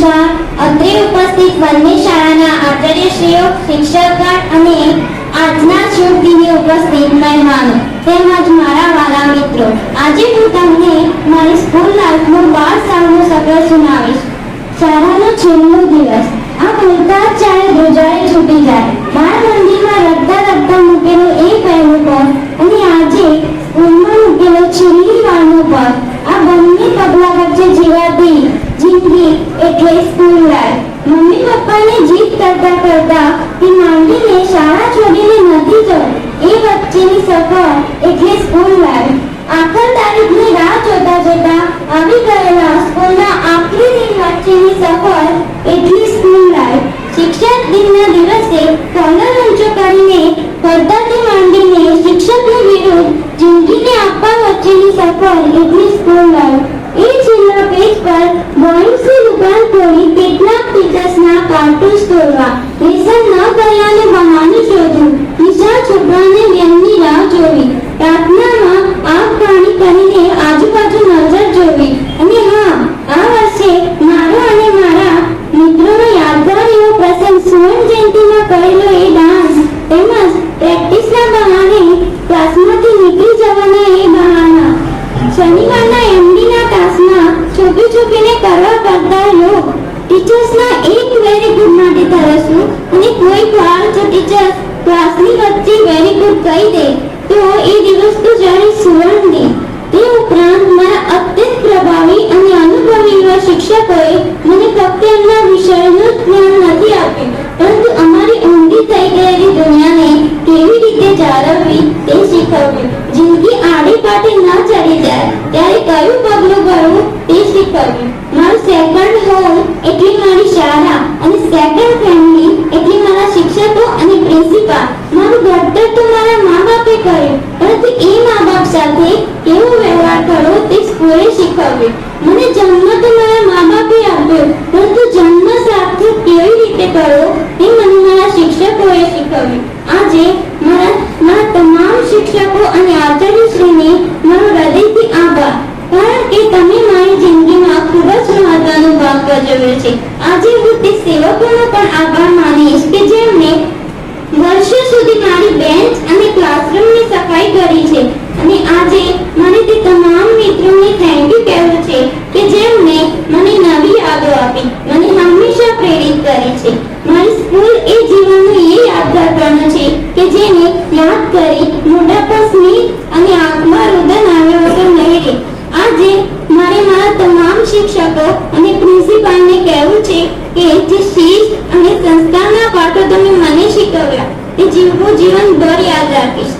નમસ્કાર અત્રે ઉપસ્થિત બંને શાળાના આચાર્યશ્રીઓ, શિક્ષકગણ અને આજના શુભ ઉપસ્થિત મહેમાનો તેમજ મારા વાલા મિત્રો. આજે હું તમને મારી સ્કૂલ લાઈફનો બાર સાલનો સફર સુનાવીશ. શાળાનો છેલ્લો દિવસ. આ બોલતા જ ચારે ધ્રુજાએ છૂટી જાય, બાળ મંદિરમાં રડતા રડતા મૂકેલો એ જિંદગી એટલે સ્કૂલ લાઈફ મમ્મી પપ્પાને જીત કરતા કરતા તે માંડીને શાળા છોડીને નથી જવું એ વચ્ચેની સફર એટલે સ્કૂલ લાઈફ આખર તારીખની રાહ જોતા જોતા આવી ગયેલા સ્કૂલના આખરી દિન વચ્ચેની સફર એટલી સ્કૂલ લાઈફ શિક્ષક દિનના દિવસે કોલર ઊંચો કરીને પડદાથી માંડીને શિક્ષકની વિરુદ્ધ જિંદગીને આપવા વચ્ચેની સફર એટલી સ્કૂલ લાઈફ એ છેલ્લા પેજ પર ડ્રોઈંગ્સની દુકાન ખોલી કેટલાક ટીચર્સના કાર્ટૂન્સ દોરવા ક્લાસની વચ્ચે વેરી ગુડ કહી દે. તો એ દિવસ તો જાણે સુવર્ણ દિન તે ઉપરાંત ઘડતર તો મારા બાપે કર્યું પરંતુ એ મા બાપ સાથે કેવો વ્યવહાર કરવો તે સ્કૂલે શીખવ્યું. મને જન્મ તો મારા મા બાપે આપ્યો, પરંતુ જન્મ સાથે કેવી રીતે કરવો તે મને મારા શિક્ષકોએ શીખવ્યું. આજે મારા મારા તમામ શિક્ષકો અને આચાર્યશ્રીને મારો હૃદયથી આભાર, કારણ કે તમે મારી જિંદગીમાં ખૂબ જ મહત્વનો ભાગ ભજવ્યો છે. આજે હું તે સેવકોનો પણ આભાર માનીશ કે જેમણે વર્ષો સુધી મારી બેન્ચ અને ક્લાસરૂમની સફાઈ કરી છે. અને આજે મને તે તમામ મિત્રોને થેન્ક યુ કહેવું છે કે જેમણે મને નવી યાદો આપી, મને હંમેશા પ્રેરિત કરી છે. મારી સ્કૂલ એ જીવનનું એ યાદગાર પણું છે કે જેને યાદ કરી કે જે શિસ્ત અને સંસ્કારના પાઠો તમે મને શીખવ્યા તે જીવવું જીવનભર યાદ રાખીશ.